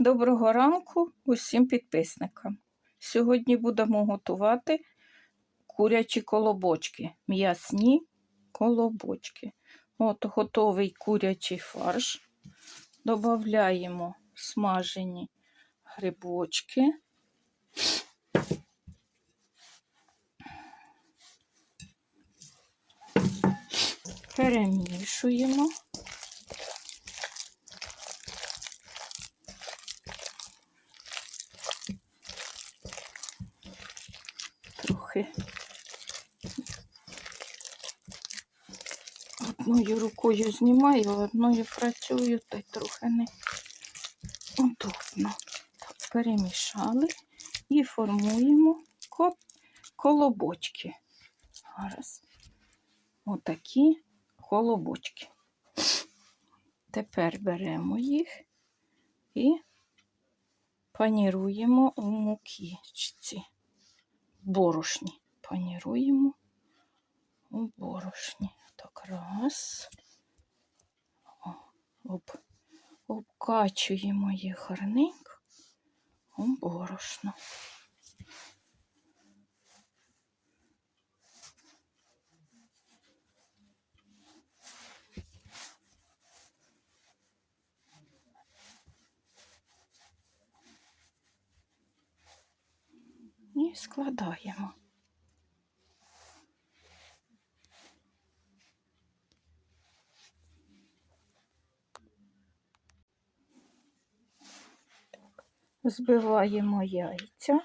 Доброго ранку усім підписникам. Сьогодні будемо готувати курячі колобочки, м'ясні колобочки. От готовий курячий фарш. Додаємо смажені грибочки. Перемішуємо. Трохи одною рукою знімаю, одною працюю, та й трохи не удобно. Так, перемішали і формуємо ко- колобочки. Зараз отакі колобочки. Тепер беремо їх і паніруємо у мукічці борошні. Паніруємо у борошні. Так, раз. О, об, обкачуємо їх гарненько у борошно. Складаємо. Збиваємо яйця.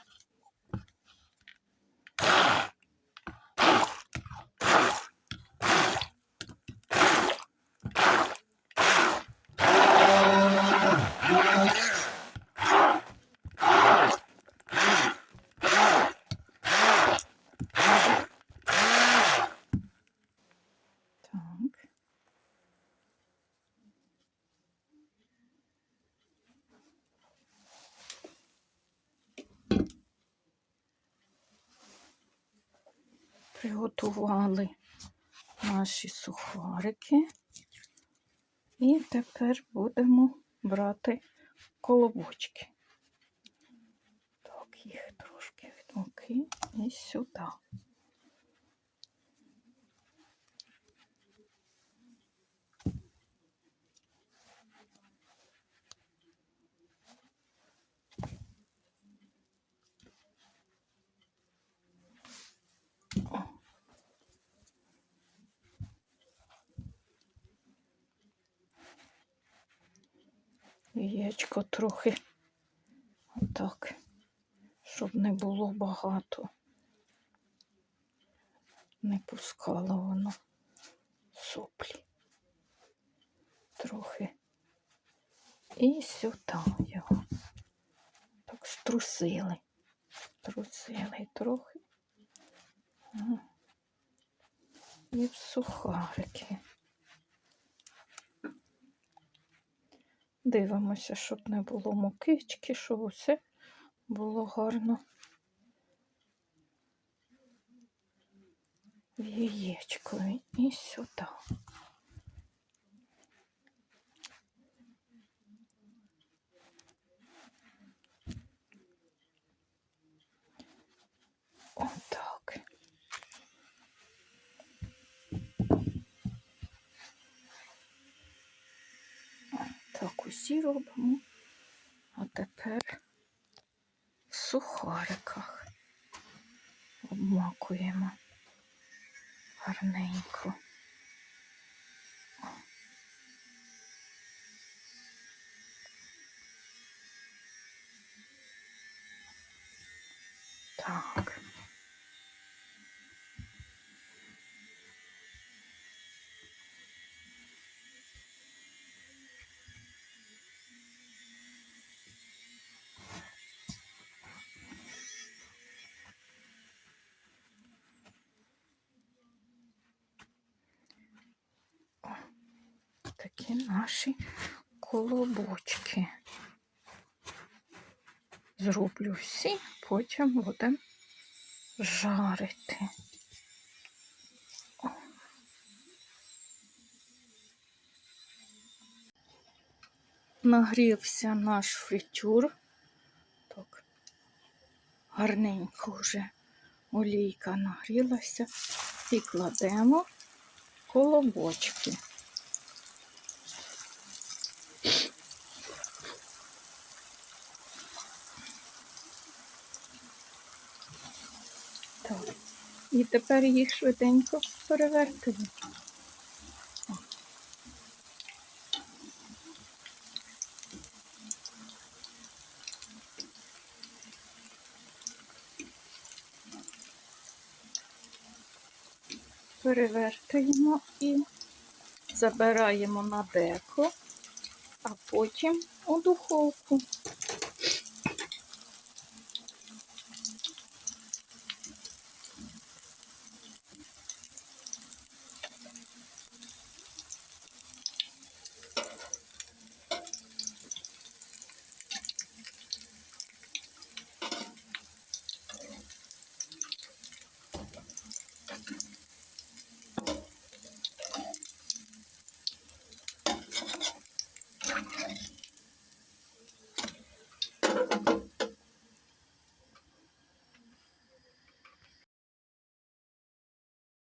Так. Приготували наші сухарики. І тепер будемо брати колобочки. Так, їх трошки від муки і сюди. Яєчко трохи отак, щоб не було багато. Не пускало воно соплі. Трохи. І сюди його. Так струсили. Трусили трохи. І в сухарики. Дивимося, щоб не було мукички, щоб усе було гарно в яєчкові і сюди. Отак. Так робимо. А тепер в сухариках обмакуємо гарненько. Так. Такі наші колобочки. Зроблю всі, потім будемо жарити. Нагрівся наш фритюр. Так, гарненько вже олійка нагрілася. І кладемо колобочки. Так. І тепер їх швиденько перевертуємо. Перевертуємо і забираємо на деко, а потім у духовку.